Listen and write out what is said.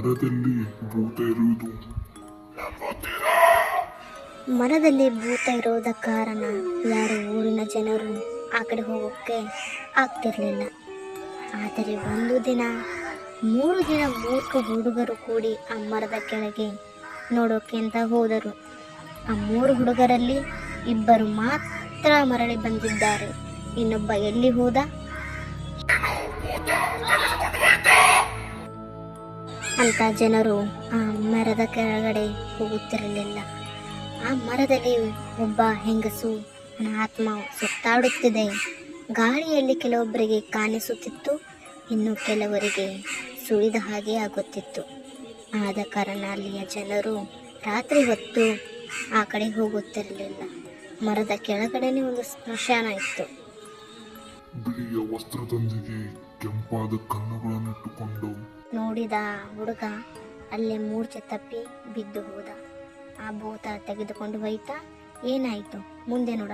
ಮರದಲ್ಲಿ ಭೂತ ಇರುವುದು. ಮರದಲ್ಲಿ ಭೂತ ಇರೋದ ಕಾರಣ ಯಾರು ಊರಿನ ಜನರು ಆ ಕಡೆ ಹೋಗೋಕ್ಕೆ ಆಗ್ತಿರಲಿಲ್ಲ. ಆದರೆ ಒಂದು ದಿನ, ಮೂರು ದಿನ ಮೂರ್ಖ ಹುಡುಗರು ಕೂಡಿ ಆ ಮರದ ಕೆಳಗೆ ನೋಡೋಕೆ ಅಂತ ಹೋದರು. ಆ ಮೂರು ಹುಡುಗರಲ್ಲಿ ಇಬ್ಬರು ಮಾತ್ರ ಮರಳಿ ಬಂದಿದ್ದಾರೆ. ಇನ್ನೊಬ್ಬ ಎಲ್ಲಿ ಹೋದ? ಅಂತ ಜನರು ಆ ಮರದ ಕೆಳಗಡೆ ಹೋಗುತ್ತಿರಲಿಲ್ಲ. ಆ ಮರದಲ್ಲಿ ಒಬ್ಬ ಹೆಂಗಸು ಆತ್ಮ ಸುತ್ತಾಡುತ್ತಿದೆ. ಗಾಳಿಯಲ್ಲಿ ಕೆಲವೊಬ್ಬರಿಗೆ ಕಾಣಿಸುತ್ತಿತ್ತು, ಇನ್ನು ಕೆಲವರಿಗೆ ಸುಳಿದ ಹಾಗೆ ಆಗುತ್ತಿತ್ತು. ಆದ ಕಾರಣ ಅಲ್ಲಿಯ ಜನರು ರಾತ್ರಿ ಹೊತ್ತು ಆ ಕಡೆ ಹೋಗುತ್ತಿರಲಿಲ್ಲ. ಮರದ ಕೆಳಗಡೆನೇ ಒಂದು ಸ್ಮಶಾನ ಇತ್ತು. ಬಿಳಿಯ ವಸ್ತ್ರದೊಂದಿಗೆ ಕೆಂಪಾದ ಕಣ್ಣುಗಳನ್ನಿಟ್ಟುಕೊಂಡು. ನೋಡಿದ ಹುಡುಗ ಅಲ್ಲೇ ಮೂರ್ಛೆ ತಪ್ಪಿ ಬಿದ್ದು ಹೋದ. ಆ ಭೂತ ತೆಗೆದುಕೊಂಡು ಹೋಯ್ತಾ ಏನಾಯ್ತು? ಮುಂದೆ ನೋಡ.